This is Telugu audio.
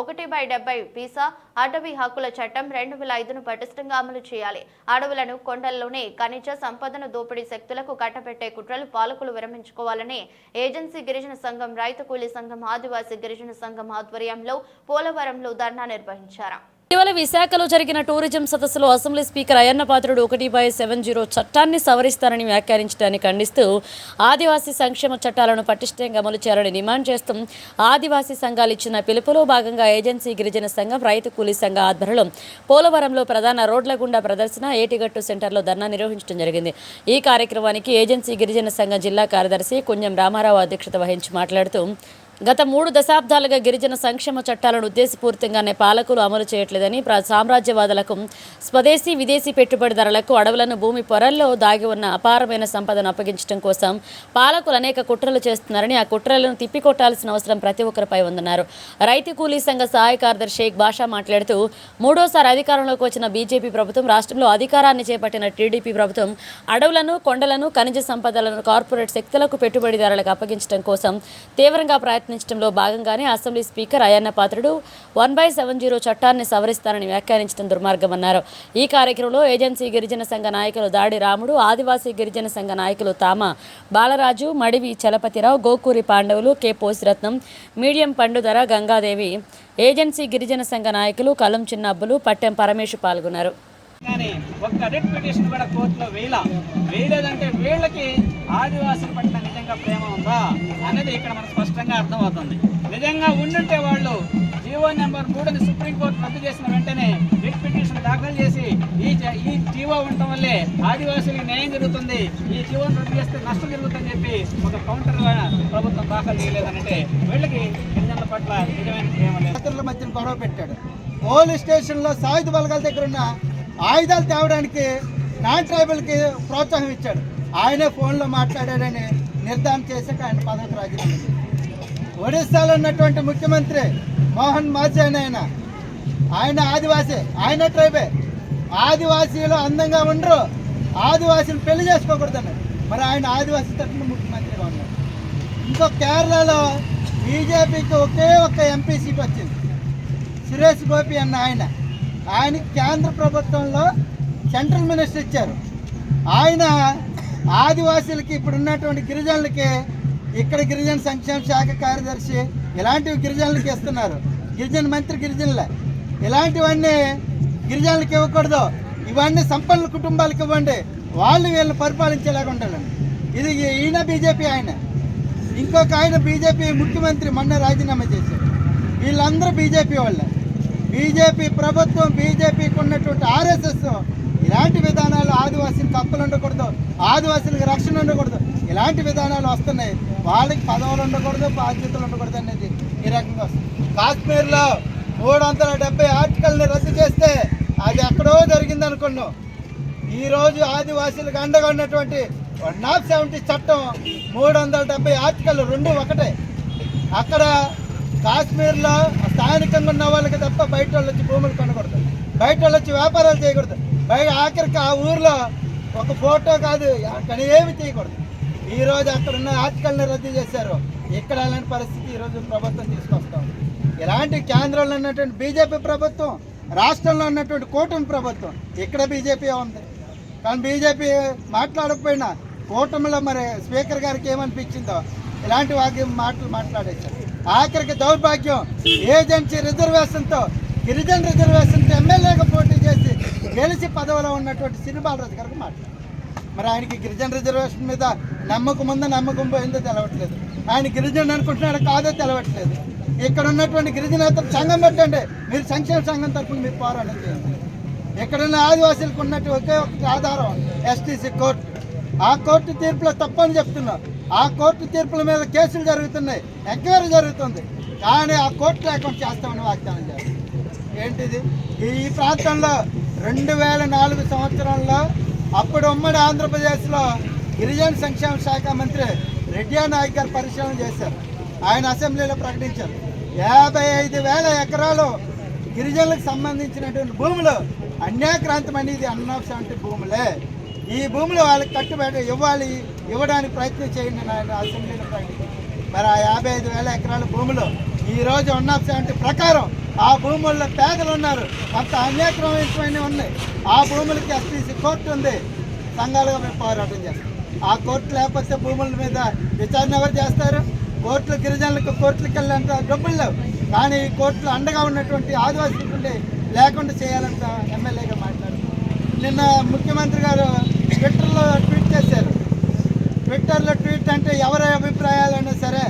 ఒకటి బై డెబ్బై పీసా అటవీ హక్కుల చట్టం రెండు వేల ఐదును పటిష్టంగా అమలు చేయాలి. అడవులను కొండల్లోనే ఖనిజ సంపదను దోపిడీ శక్తులకు కట్టబెట్టే కుట్రలు పాలకులు విరమించుకోవాలని ఏజెన్సీ గిరిజన సంఘం రైతు కూలీ సంఘం ఆదివాసీ గిరిజన సంఘం ఆధ్వర్యంలో పోలవరంలో ధర్నా నిర్వహించారు. ఇటీవల విశాఖలో జరిగిన టూరిజం సదస్సులో అసెంబ్లీ స్పీకర్ అయ్యన్న పాత్రుడు ఒకటి బై సెవెన్ జీరో చట్టాన్ని సవరిస్తారని వ్యాఖ్యానించడాన్ని ఖండిస్తూ ఆదివాసీ సంక్షేమ చట్టాలను పటిష్టంగా అమలు చేయాలని డిమాండ్ చేస్తూ ఆదివాసీ సంఘాలు ఇచ్చిన పిలుపులో భాగంగా ఏజెన్సీ గిరిజన సంఘం రైతు కూలీ సంఘ ఆధ్వర్యంలో పోలవరంలో ప్రధాన రోడ్ల గుండా ప్రదర్శన ఏటిగట్టు సెంటర్లో ధర్నా నిర్వహించడం జరిగింది. ఈ కార్యక్రమానికి ఏజెన్సీ గిరిజన సంఘం జిల్లా కార్యదర్శి కొంచెం రామారావు అధ్యక్షత వహించి మాట్లాడుతూ గత మూడు దశాబ్దాలుగా గిరిజన సంక్షేమ చట్టాలను ఉద్దేశపూర్తంగానే పాలకులు అమలు చేయట్లేదని సామ్రాజ్యవాదులకు స్వదేశీ విదేశీ పెట్టుబడిదారులకు అడవులను భూమి పొరల్లో దాగి ఉన్న అపారమైన సంపదను అప్పగించడం కోసం పాలకులు అనేక కుట్రలు చేస్తున్నారని ఆ కుట్రలను తిప్పికొట్టాల్సిన అవసరం ప్రతి ఒక్కరిపై ఉందన్నారు. రైతు కూలీ సంఘ సహాయ కార్యదర్శి షేక్ బాషా మాట్లాడుతూ మూడోసారి అధికారంలోకి వచ్చిన బీజేపీ ప్రభుత్వం రాష్ట్రంలో అధికారాన్ని చేపట్టిన టీడీపీ ప్రభుత్వం అడవులను కొండలను ఖనిజ సంపదలను కార్పొరేట్ శక్తులకు పెట్టుబడిదారులకు అప్పగించడం కోసం తీవ్రంగా ప్రయత్నం ప్రయత్నించడంలో భాగంగానే assembly speaker Ayyanna Patrudu one by seven zero చట్టాన్ని సవరిస్తారని వ్యాఖ్యానించడం దుర్మార్గమన్నారు. ఈ కార్యక్రమంలో ఏజెన్సీ గిరిజన సంఘ నాయకులు దాడి రాముడు ఆదివాసీ గిరిజన సంఘ నాయకులు తామ Balaraju Madivi Chalapathirao Gokuri Pandavulu K Posiratnam medium పండుధర Gangadevi agency గిరిజన సంఘ నాయకులు కలం చిన్నబ్బులు పట్టెం పరమేశ్ పాల్గొన్నారు. ఒక్క రెడ్ పిటిషన్ కూడా కోర్టులో వేయలా. వేయలేదంటే వీళ్ళకి ఆదివాసుల పట్ల నిజంగా ప్రేమ ఉందా అనేది ఇక్కడ మనకు స్పష్టంగా అర్థమవుతుంది. నిజంగా ఉండుంటే వాళ్ళు జీవో నెంబర్ మూడుని సుప్రీంకోర్టు రద్దు చేసిన వెంటనే రిట్ పిటిషన్ దాఖలు చేసి ఈ జ- ఈ జీవో ఉండటం వల్లే ఆదివాసులకు న్యాయం జరుగుతుంది. ఈ జీవోను రద్దు చేస్తే నష్టం జరుగుతుందని చెప్పి ఒక కౌంటర్ ప్రభుత్వం దాఖలు చేయలేదనంటే వీళ్ళకి గిరిజనుల పట్ల నిజమైన ప్రేమ లేదు. గొడవ పెట్టాడు. పోలీస్ స్టేషన్లో సాయుధ బలగాల దగ్గర ఉన్న ఆయుధాలు తేవడానికి నాన్ ట్రైబల్కి ప్రోత్సాహం ఇచ్చాడు. ఆయనే ఫోన్లో మాట్లాడాడని నిర్ధారణ చేశాక ఆయన పదవికి రాజీనామా ఒడిస్సాలో ఉన్నటువంటి ముఖ్యమంత్రి మోహన్ మాజీ అని ఆయన. ఆయన ఆదివాసీ ఆయన ట్రైబే. ఆదివాసీలు అందంగా ఉండరు. ఆదివాసీలు పెళ్ళి చేసుకోకూడదన్నారు మరి ఆయన ఆదివాసీ తరఫున ముఖ్యమంత్రిగా ఉన్నారు. ఇంకో కేరళలో బీజేపీకి ఒకే ఒక్క ఎంపీ సీట్ వచ్చింది. సురేష్ గోపి అన్న ఆయన. ఆయనకి కేంద్ర ప్రభుత్వంలో సెంట్రల్ మినిస్టర్ ఇచ్చారు. ఆయన ఆదివాసీలకి ఇప్పుడు ఉన్నటువంటి గిరిజనులకి ఇక్కడ గిరిజన సంక్షేమ శాఖ కార్యదర్శి ఇలాంటివి గిరిజనులకి ఇస్తున్నారు. గిరిజన మంత్రి గిరిజనులే. ఇలాంటివన్నీ గిరిజనులకి ఇవ్వకూడదు. ఇవన్నీ సంపన్నుల కుటుంబాలకు ఇవ్వండి. వాళ్ళు వీళ్ళని పరిపాలించేలాగా ఉండాలండి. ఇది ఈయన బీజేపీ ఆయన. ఇంకొక ఆయన బీజేపీ ముఖ్యమంత్రి మొన్న రాజీనామా చేశారు. వీళ్ళందరూ బీజేపీ వాళ్ళే. బీజేపీ ప్రభుత్వం బీజేపీకి ఉన్నటువంటి ఆర్ఎస్ఎస్ ఇలాంటి విధానాలు ఆదివాసీలకు హక్కులు ఉండకూడదు ఆదివాసీలకు రక్షణ ఉండకూడదు. ఇలాంటి విధానాలు వస్తున్నాయి. వాళ్ళకి పదవులు ఉండకూడదు బాధ్యతలు ఉండకూడదు అనేది ఈ రకంగా వస్తుంది. కాశ్మీర్లో మూడు వందల డెబ్బై ఆర్టికల్ని రద్దు చేస్తే అది ఎక్కడో జరిగింది అనుకున్నాం. ఈరోజు ఆదివాసీలకు అండగా ఉన్నటువంటి వన్ ఆఫ్ సెవెంటీ చట్టం మూడు వందల డెబ్బై ఆర్టికల్ రెండు ఒకటే. అక్కడ కాశ్మీర్లో స్థానికంగా ఉన్న వాళ్ళకి తప్ప బయట వాళ్ళు వచ్చి భూములు కొనకూడదు. బయట వాళ్ళు వచ్చి వ్యాపారాలు చేయకూడదు. బయట ఆఖరికి ఆ ఊర్లో ఒక ఫోటో కాదు అక్కడ ఏమి చేయకూడదు ఈరోజు అక్కడ ఉన్న ఆర్టికల్ని రద్దు చేశారు. ఇక్కడ అలాంటి పరిస్థితి ఈ రోజు ప్రభుత్వం తీసుకొస్తాం. ఇలాంటి కేంద్రంలో ఉన్నటువంటి బీజేపీ ప్రభుత్వం రాష్ట్రంలో ఉన్నటువంటి కూటమి ప్రభుత్వం ఇక్కడ బీజేపీ ఉంది. కానీ బీజేపీ మాట్లాడకపోయినా కూటమిలో మరి స్పీకర్ గారికి ఏమనిపించిందో ఇలాంటి వాక్యం మాటలు మాట్లాడేశారు. ఆఖరికి దౌర్భాగ్యం. ఏజెన్సీ రిజర్వేషన్తో గిరిజన రిజర్వేషన్తో ఎమ్మెల్యేగా పోటీ చేసి గెలిచి పదవిలో ఉన్నటువంటి సిరిబాలరాజు గారికి మాట్లాడారు. మరి ఆయనకి గిరిజన రిజర్వేషన్ మీద నమ్మకం ఉందో నమ్మకం పోయిందో తెలవట్లేదు. ఆయన గిరిజన అనుకుంటున్నాడు కాదో తెలవట్లేదు. ఇక్కడ ఉన్నటువంటి గిరిజనేతలు సంఘం పెట్టండి. మీరు సంక్షేమ సంఘం తరఫున మీరు పోరాటం చేయండి. ఎక్కడున్న ఆదివాసీలకు ఉన్నట్టు ఒకే ఒక ఆధారం ఎస్టీసీ కోర్టు. ఆ కోర్టు తీర్పులో తప్పని చెప్తున్నారు ఆ కోర్టు తీర్పుల మీద కేసులు జరుగుతున్నాయి ఎంక్వైరీ జరుగుతుంది. కానీ ఆ కోర్టు లేకుండా చేస్తామని వాగ్దానం చేస్తారు ఏంటిది? ఈ ప్రాంతంలో రెండు వేల నాలుగు సంవత్సరంలో అప్పుడు ఉమ్మడి ఆంధ్రప్రదేశ్లో గిరిజన సంక్షేమ శాఖ మంత్రి రెడ్డి నాయక్ గారు పరిశీలన చేశారు. ఆయన అసెంబ్లీలో ప్రకటించారు. యాభై ఐదు వేల ఎకరాలు గిరిజనులకు సంబంధించినటువంటి భూములు అన్యాక్రాంతం అనేది అన్నటువంటి భూములే. ఈ భూములు వాళ్ళకి కట్టుబడి ఇవ్వాలి ఇవ్వడానికి ప్రయత్నం చేయండి నాయన ఆయన అసెంబ్లీలో ప్రకటించారు మరి ఆ యాభై ఐదు వేల ఎకరాల భూములు ఈ రోజు వన్ ఆఫ్ సెవెంటీ ప్రకారం ఆ భూముల్లో పేదలు ఉన్నారు. కొంత అన్యాక్రమితమైన ఉన్నాయి. ఆ భూములకి ఎస్టీసీ కోర్టు ఉంది. సంఘాలుగా మేము పోరాటం చేస్తాం. ఆ కోర్టు లేకపోతే భూముల మీద విచారణ ఎవరు చేస్తారు? కోర్టులు గిరిజనులకు కోర్టులకు వెళ్ళేంత డబ్బులు లేవు. కానీ ఈ కోర్టులు అండగా ఉన్నటువంటి ఆదివాసీ లేకుండా చేయాలంట ఎమ్మెల్యేగా మాట్లాడుతున్నారు నిన్న ముఖ్యమంత్రి గారు ట్విట్టర్లో ట్వీట్ చేశారు. ట్విట్టర్లో ట్వీట్ అంటే ఎవరి అభిప్రాయాలైనా సరే